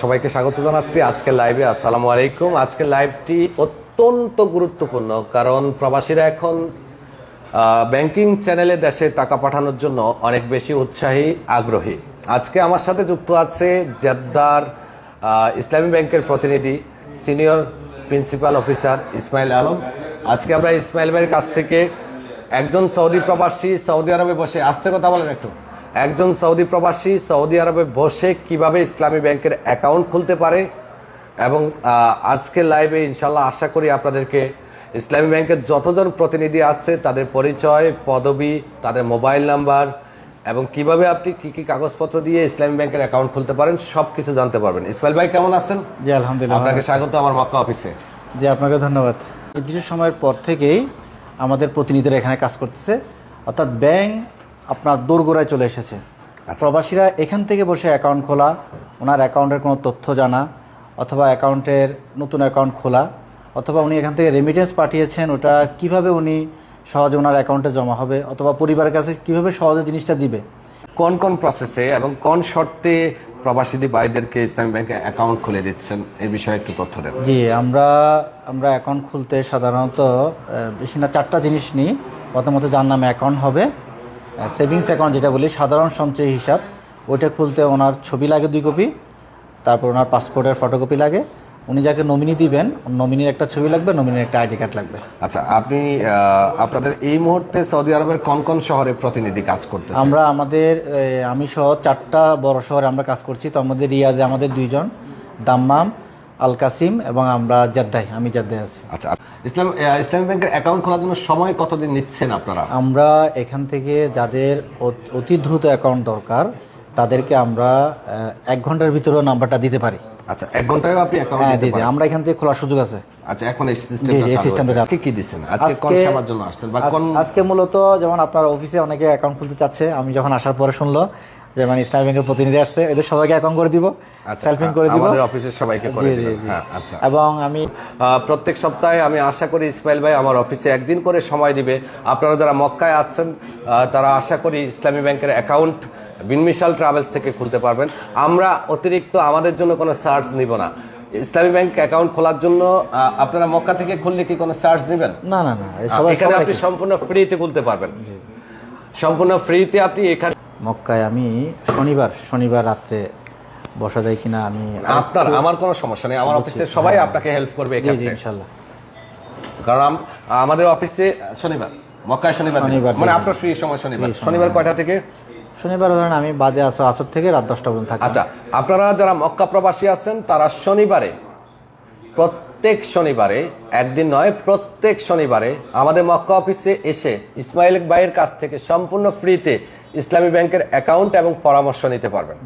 সবাইকে স্বাগত জানাচ্ছি আজকের লাইভে আসসালামু আলাইকুম। আজকের লাইভটি অত্যন্ত গুরুত্বপূর্ণ, কারণ প্রবাসীরা এখন ব্যাংকিং চ্যানেলে দেশে টাকা পাঠানোর জন্য অনেক বেশি উৎসাহী, আগ্রহী। আজকে আমার সাথে যুক্ত আছে জেদ্দার ইসলামী ব্যাংকের প্রতিনিধি senior principal officer Ismail Alam. আজকে আমরা ইসমাইল ভাইয়ের কাছ থেকে একজন সৌদি প্রবাসী সৌদি আরবে বসে আসতে কথা বলেন একটু। একজন সৌদি প্রবাসী সৌদি আরবে বসে কীভাবে ইসলামী ব্যাংকের অ্যাকাউন্ট খুলতে পারে? এবং আজকে লাইভে ইনশাল্লাহ আশা করি আপনাদেরকে ইসলামী ব্যাংকের যতজন প্রতিনিধি আছে তাদের পরিচয় পদবি তাদের মোবাইল নাম্বার এবং কীভাবে আপনি কি কি কাগজপত্র দিয়ে ইসলামী ব্যাংকের অ্যাকাউন্ট খুলতে পারেন সব কিছু জানতে পারবেন। ইসমাইল ভাই কেমন আছেন? জি আলহামদুলিল্লাহ আপনাকে স্বাগত আমার মক্কা অফিসে। জি আপনাকে ধন্যবাদ। নির্দিষ্ট সময়ের পর থেকেই আমাদের প্রতিনিধিরা এখানে কাজ করতেছে। অর্থাৎ ব্যাংক আপনার দোরগোড়ায় চলে এসেছে। প্রবাসীরা এখান থেকে বসে অ্যাকাউন্ট খোলা ওনার অ্যাকাউন্টের কোনো তথ্য জানা অথবা অ্যাকাউন্টের নতুন অ্যাকাউন্ট খোলা অথবা উনি এখান থেকে রেমিটেন্স পাঠিয়েছেন ওটা কীভাবে উনি সহজে ওনার অ্যাকাউন্টে জমা হবে অথবা পরিবারের কাছে কীভাবে সহজে জিনিসটা দিবে? কোন কোন প্রসেসে এবং কোন শর্তে প্রবাসী ভাইদেরকে ইসলামী ব্যাংকে অ্যাকাউন্ট খুলে দিচ্ছেন? এ বিষয়ে একটু তথ্য দেন। জি আমরা আমরা অ্যাকাউন্ট খুলতে সাধারণত বেশি না চারটা জিনিস নিই। প্রথমত যার নামে অ্যাকাউন্ট হবে সেভিংস অ্যাকাউন্ট যেটা বলি সাধারণ সঞ্চয় হিসাব ওইটা খুলতে ওনার ছবি লাগে দুই কপি তারপর ওনার পাসপোর্টের ফটোকপি লাগে। উনি যাকে নমিনি দিবেন নমিনির একটা ছবি লাগবে নমিনির একটা আইডি কার্ড লাগবে। আচ্ছা আপনি আপনাদের এই মুহূর্তে সৌদি আরবের কোন কোন শহরে প্রতিনিধি কাজ করতে আমরা আমাদের আমি সহ চারটা বড় শহরে আমরা কাজ করছি। তো আমাদের রিয়াদে আমাদের দুইজন দাম্মাম আল কাসিম এবং আমরা জেদ্দাই আমি জেদ্দাই আছি। আচ্ছা ইসলাম ইসলামী ব্যাংকের অ্যাকাউন্ট খোলার জন্য সময় কতদিন নিচ্ছেন আপনারা? আমরা এখান থেকে যাদের অতি দ্রুত অ্যাকাউন্ট দরকার তাদেরকে আমরা এক ঘণ্টার ভিতরে নাম্বারটা দিতে পারি। আচ্ছা এক ঘন্টায় আপনি অ্যাকাউন্ট দিতে পারেন। আমরা এখান থেকে খোলার সুযোগ আছে। আচ্ছা এখন এই সিস্টেমটা হয়েছে। কি দিচ্ছেন? আজকে কোন সেবার জন্য আসছেন বা কোন আজকে মূলত যেমন আপনার অফিসে অনেকে অ্যাকাউন্ট খুলতে চাচ্ছে আমি যখন আসার পরে শুনলো যে মানে ইসলামী ব্যাংকের প্রতিনিধি আসছে এদের সবাইকে অ্যাকাউন্ট করে দিব আচ্ছা, সেলফিং করে দিব। আমাদের অফিসের সবাইকে করে দিবেন। জি। হ্যাঁ আচ্ছা। এবং আমি প্রত্যেক সপ্তাহে আমি আশা করি ইসমাইল ভাই আমার অফিসে একদিন করে সময় দিবে। আপনারা যারা মক্কায় আছেন তারা আশা করি ইসলামী ব্যাংকের অ্যাকাউন্ট বিনমিশাল ট্রাভেলস থেকে খুলতে পারবেন। আমরা অতিরিক্ত আমাদের জন্য কোনো চার্জ নিব না। ইসলামী ব্যাংক অ্যাকাউন্ট খোলার জন্য আপনারা মক্কা থেকে খুললে কি কোনো চার্জ নেবেন? না না না এখানে আপনি সম্পূর্ণ ফ্রিতে খুলতে পারবেন। সম্পূর্ণ ফ্রিতে আপনি এখানে মক্কায় আমি শনিবার শনিবার রাত্রে বসা যায় কিনা আমি আপনার আমার কোনো সমস্যা নেই। আমার অফিসে সবাই আপনাকে হেল্প করবে ইনশাল্লাহ। কারণ আমাদের অফিসে শনিবার মক্কায় শনিবার শনিবার মানে আপনার ফ্রি সময় শনিবার। শনিবার কয়টা থেকে? শনিবার ধরেন আমি বাদে আসো আসর থেকে রাত দশটা পর্যন্ত থাকি আচ্ছা আপনারা যারা মক্কা প্রবাসী আছেন তারা শনিবারে প্রত্যেক শনিবারে একদিন নয় প্রত্যেক শনিবারে আমাদের মক্কা অফিসে এসে ইসমাইল ভাইয়ের কাছ থেকে সম্পূর্ণ ফ্রিতে ইসলামী ব্যাংকের অ্যাকাউন্ট এবং পরামর্শ নিতে পারবেন।